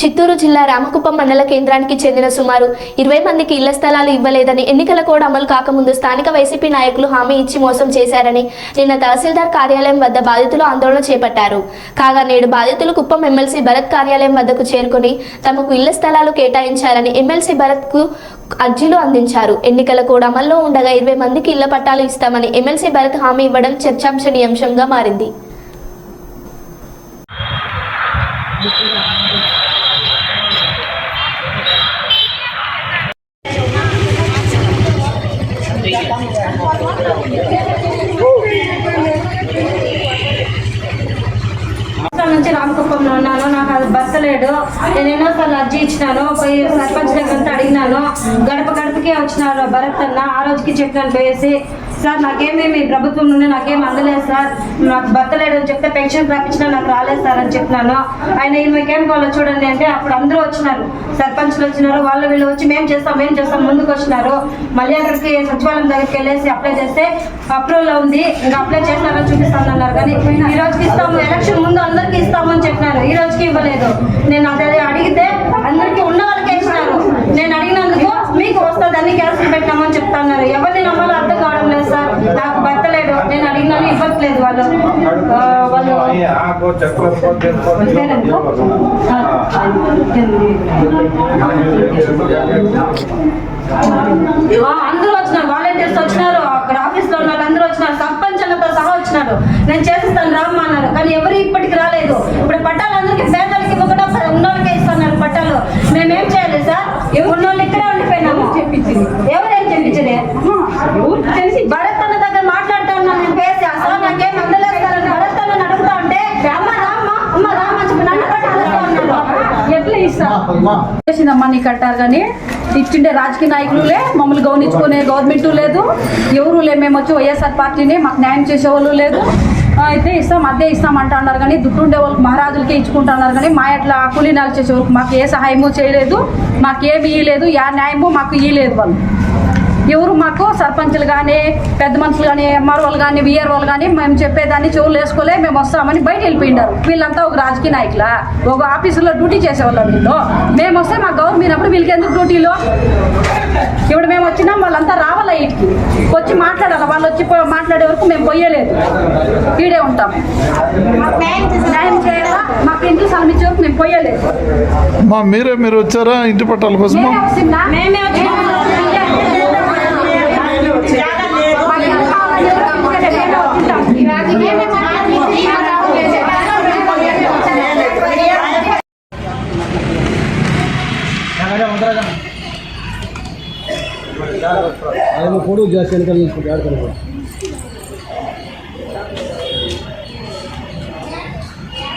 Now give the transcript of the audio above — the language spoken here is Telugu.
చిత్తూరు జిల్లా రామకుప్పం మండల కేంద్రానికి చెందిన సుమారు ఇరవై మందికి ఇళ్ళ స్థలాలు ఇవ్వలేదని ఎన్నికల కోడ్ అమలు కాకముందు స్థానిక వైసీపీ నాయకులు హామీ ఇచ్చి మోసం చేశారని నిన్న తహసీల్దార్ కార్యాలయం వద్ద బాధితులు ఆందోళన చేపట్టారు. కాగా నేడు బాధితులు కుప్పం ఎమ్మెల్సీ భరత్ కార్యాలయం వద్దకు చేరుకుని తమకు ఇళ్ళ స్థలాలు కేటాయించాలని ఎమ్మెల్సీ భరత్కు అర్జీలు అందించారు. ఎన్నికల కోడ్ అమల్లో ఉండగా ఇరవై మందికి ఇళ్ళ పట్టాలు ఇస్తామని ఎమ్మెల్సీ భరత్ హామీ ఇవ్వడం చర్చాంశనీయాంశంగా మారింది. నుంచి రామకుప్పంలో ఉన్నాను. నాకు అది భర్త లేడు నేను ఎన్నోసార్లు అర్జీ ఇచ్చినాను. పోయి సర్పంచ్ దగ్గర అడిగినాను. గడప గడపకే వచ్చినారు భరత్ అన్న ఆ రోజుకి చెప్పినాను పోయేసి. సార్ నాకేమీ మీ ప్రభుత్వం నుండి నాకేం అందలేదు సార్. నాకు భర్త లేడు అని చెప్తే పెన్షన్ ప్రాపించినా నాకు రాలేదు సార్ అని చెప్పినాను. ఆయన మీకేం కావాలో చూడండి అంటే అప్పుడు అందరూ వచ్చినారు. సర్పంచ్లు వచ్చినారు వాళ్ళు వీళ్ళు వచ్చి మేము చేస్తాం మేము చేస్తాం ముందుకు వచ్చినారు. మళ్ళీ అక్కడికి సచివాలయం దగ్గరికి వెళ్ళేసి అప్లై చేస్తే అప్రూవల్ ఉంది. ఇంకా అప్లై చేసినారో చూపిస్తాను అన్నారు కానీ ఈ రోజుకి ఇస్తాము ఎలక్షన్ ముందు అందరికీ ఇస్తామని చెప్పినారు. ఈ రోజుకి ఇవ్వలేదు. నేను అదే అడిగితే అందరికీ ఉన్న వాళ్ళకే ఇచ్చినారు నేను అడిగినందుకు మీకు వస్తుందని క్యాన్సిల్ పెట్టినామని చెప్తున్నారు ఎవరిని నమ్మాలో అర్థం కావడం లేదు సార్ నాకు భర్త అడిగినవి ఇవ్వట్లేదు వాళ్ళు. వాళ్ళు అందరూ వచ్చినారు. వాలంటీర్స్ వచ్చినారు. అక్కడ ఆఫీస్లో ఉన్న అందరూ వచ్చినారు. సర్పంచ్ సహా వచ్చినారు. నేను చేసిన రామ్మా అన్నారు కానీ ఎవరు ఇప్పటికి రాలేదు ఇప్పుడు పట్టాలు అందరికి పేదలకి ఇవ్వకుండా ఉన్నోళ్ళకే ఇస్తున్నారు పట్టాలు మేమేం చేయాలి సార్ ఉన్నోళ్ళు ఇక్కడే ఉండిపోయినాము ఎవరేం చెప్పించలే తెలిసి భరత్ అన్న దగ్గర మాట్లాడుతా ఉన్నాను నేను పేసి అసలు నాకేం అందలేదు సార్ అని భరత్ అన్న అడుగుతా ఉంటే అమ్మ రామ్మ అమ్మ రామ్మ అని చెప్పి నన్ను పట్టాలుస్తా ఉన్నారు ఎట్లా చేసిందమ్మా నీ కట్టారు కానీ ఇచ్చిండే రాజకీయ నాయకులులే మమ్మల్ని గౌనించుకునే గవర్నమెంట్ లేదు ఎవరు లే మేము వచ్చి వైఎస్ఆర్ పార్టీని మాకు న్యాయం చేసేవాళ్ళు లేదు. అయితే ఇస్తాం అదే ఇస్తాం అంటున్నారు కానీ దుట్టుండే ఉండే వాళ్ళకి మహారాజులకే ఇచ్చుకుంటున్నారు కానీ మా అట్లా కూలీనాలు చేసే వాళ్ళకి మాకు ఏ సహాయము చేయలేదు మాకేమి ఇయ్యలేదు ఏ న్యాయము మాకు ఇయ్యలేదు వాళ్ళు. ఎవరు మాకు సర్పంచులు కానీ పెద్ద మనుషులు కానీ ఎంఆర్ఓలు కానీ విఆర్ఓలు కానీ మేము చెప్పేదాన్ని చెవులు వేసుకోలే మేము వస్తామని బయట వెళ్ళిపోయినారు వీళ్ళంతా ఒక రాజకీయ నాయకుల? ఒక ఆఫీసులో డ్యూటీ చేసేవాళ్ళం వీళ్ళు. మేము వస్తే మా గౌరవం మీనప్పుడు వీళ్ళకి ఎందుకు డ్యూటీలో? ఇప్పుడు మేము వచ్చినాం వాళ్ళంతా రావాలా వీటికి వచ్చి మాట్లాడాలి? వాళ్ళు వచ్చి మాట్లాడే వరకు మేము పోయలేదు. ఈడే ఉంటాం. న్యాయం చేయాలా? మాకు ఇంట్లో స్థలం ఇచ్చే వరకు మేము పోయలేదు. మీరే మీరు వచ్చారా ఇంటి పట్టాల మేమే ఆయన ఫోటో చేసి వెనకాల తీసుకుంటే ఆడుకోవాలి